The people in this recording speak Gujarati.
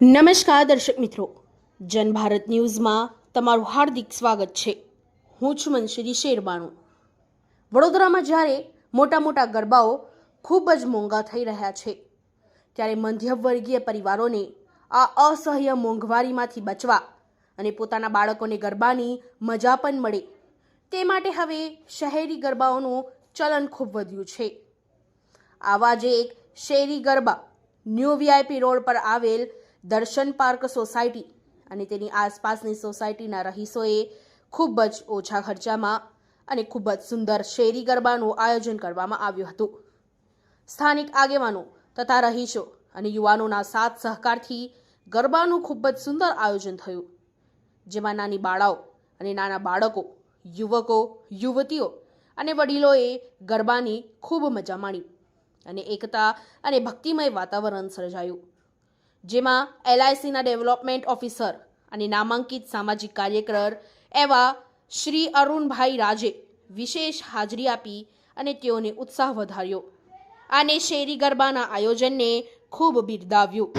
નમસ્કાર દર્શક મિત્રો. જનભારત ન્યૂઝમાં તમારું હાર્દિક સ્વાગત છે. હું છું મનશ્રી શેરબાણુ વડોદરામાં જ્યારે મોટા મોટા ગરબાઓ ખૂબ જ મોંઘા થઈ રહ્યા છે, ત્યારે મધ્યમવર્ગીય પરિવારોને આ અસહ્ય મોંઘવારીમાંથી બચવા અને પોતાના બાળકોને ગરબાની મજા પણ મળે, તે માટે હવે શહેરી ગરબાઓનું ચલન ખૂબ વધ્યું છે. આવા જ એક શેરી ગરબા ન્યૂ વીઆઈપી રોડ પર આવેલ દર્શન પાર્ક સોસાયટી અને તેની આસપાસની સોસાયટીના રહીશોએ ખૂબ જ ઓછા ખર્ચામાં અને ખૂબ જ સુંદર શેરી ગરબાનું આયોજન કરવામાં આવ્યું હતું. સ્થાનિક આગેવાનો તથા રહીશો અને યુવાનોના સાથ સહકારથી ગરબાનું ખૂબ જ સુંદર આયોજન થયું, જેમાં નાની બાળાઓ અને નાના બાળકો, યુવકો, યુવતીઓ અને વડીલોએ ગરબાની ખૂબ મજા માણી અને એકતા અને ભક્તિમય વાતાવરણ સર્જાયું. જેમાં એલઆઈસીના ડેવલપમેન્ટ ઓફિસર અને નામાંકિત સામાજિક કાર્યકર એવા શ્રી અરુણભાઈ રાજે વિશેષ હાજરી આપી અને તેઓને ઉત્સાહ વધાર્યો. અને શેરી ગરબાના આયોજનને ખૂબ બિરદાવ્યું.